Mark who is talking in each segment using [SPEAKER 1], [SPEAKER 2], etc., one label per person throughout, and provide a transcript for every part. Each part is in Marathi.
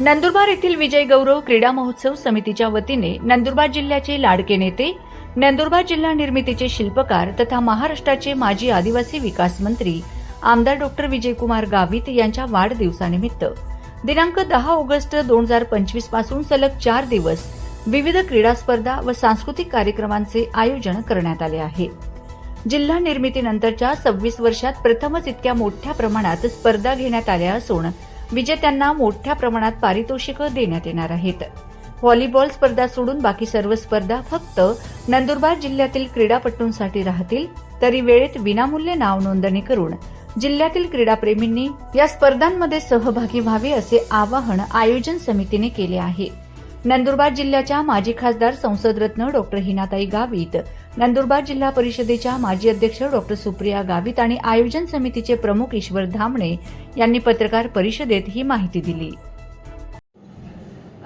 [SPEAKER 1] नंदुरबार येथील विजय गौरव क्रीडा महोत्सव समितीच्या वतीने नंदुरबार जिल्ह्याचे लाडके नेते नंदुरबार जिल्हा निर्मितीचे शिल्पकार तथा महाराष्ट्राचे माजी आदिवासी विकास मंत्री आमदार डॉक्टर विजयकुमार गावित यांच्या वाढदिवसानिमित्त. दिनांक दहा ऑगस्ट दोन हजार पंचवीसपासून सलग चार दिवस विविध क्रीडा स्पर्धा व सांस्कृतिक कार्यक्रमांचे आयोजन करण्यात आले आहे. जिल्हा निर्मितीनंतरच्या सव्वीस वर्षात प्रथमच इतक्या मोठ्या प्रमाणात स्पर्धा घेण्यात आल्या असून विजेत्यांना मोठ्या प्रमाणात पारितोषिकं देण्यात येणार आहेत. व्हॉलीबॉल स्पर्धा सोडून बाकी सर्व स्पर्धा फक्त नंदुरबार जिल्ह्यातील क्रीडापटूंसाठी राहतील तरी वेळेत विनामूल्य नाव नोंदणी करून जिल्ह्यातील क्रीडाप्रेमींनी या स्पर्धांमध्ये सहभागी व्हावे असे आवाहन आयोजन समितीने केले आहे. नंदुरबार जिल्ह्याच्या माजी खासदार संसदरत्न डॉक्टर हिनाताई गावित नंदुरबार जिल्हा परिषदेच्या माजी अध्यक्ष डॉक्टर सुप्रिया गावित आणि आयोजन समितीचे प्रमुख ईश्वर धामणे यांनी पत्रकार परिषदेत ही माहिती दिली.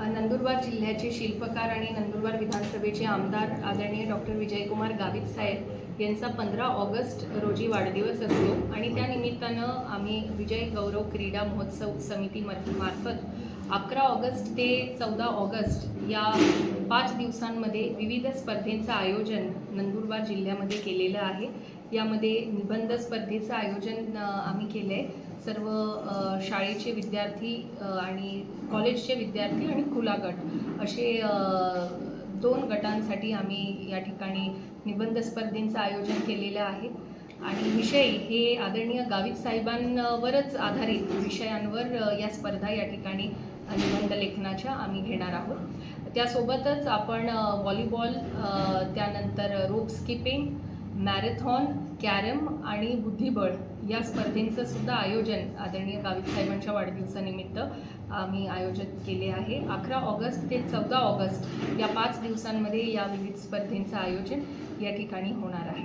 [SPEAKER 2] नंदुरबार जिल्ह्याचे शिल्पकार आणि नंदुरबार विधानसभेचे आमदार आदरणीय डॉक्टर विजयकुमार गावित साहेब यांचा पंधरा ऑगस्ट रोजी वाढदिवस असतो. आणि त्यानिमित्तानं आम्ही विजय गौरव क्रीडा महोत्सव समिती मार्फत अकरा ऑगस्ट ते चौदा ऑगस्ट या पाच दिवसांमध्ये विविध स्पर्धेंचं आयोजन नंदुरबार जिल्ह्यामध्ये केलेलं आहे. यामध्ये निबंध स्पर्धेचं आयोजन आम्ही केलं आहे सर्व शाळेचे विद्यार्थी आणि कॉलेजचे विद्यार्थी आणि खुला गट असे दोन गटांसाठी आम्ही या ठिकाणी निबंध स्पर्धेंचं आयोजन केलेलं आहे. आणि विषय हे आदरणीय गावित साहेबांवरच आधारित विषयांवर या स्पर्धा या ठिकाणी निबंध लेखनाच्या आम्ही घेणार आहोत. त्यासोबतच आपण व्हॉलीबॉल त्यानंतर रोप स्किपिंग मॅरेथॉन कॅरम आणि बुद्धिबळ या स्पर्धेंचं सुद्धा आयोजन आदरणीय गावित साहेबांच्या वाढदिवसानिमित्त आम्ही आयोजित केले आहे. अकरा ऑगस्ट ते चौदा ऑगस्ट या पाच दिवसांमध्ये या विविध स्पर्धेंचं आयोजन या ठिकाणी होणार आहे.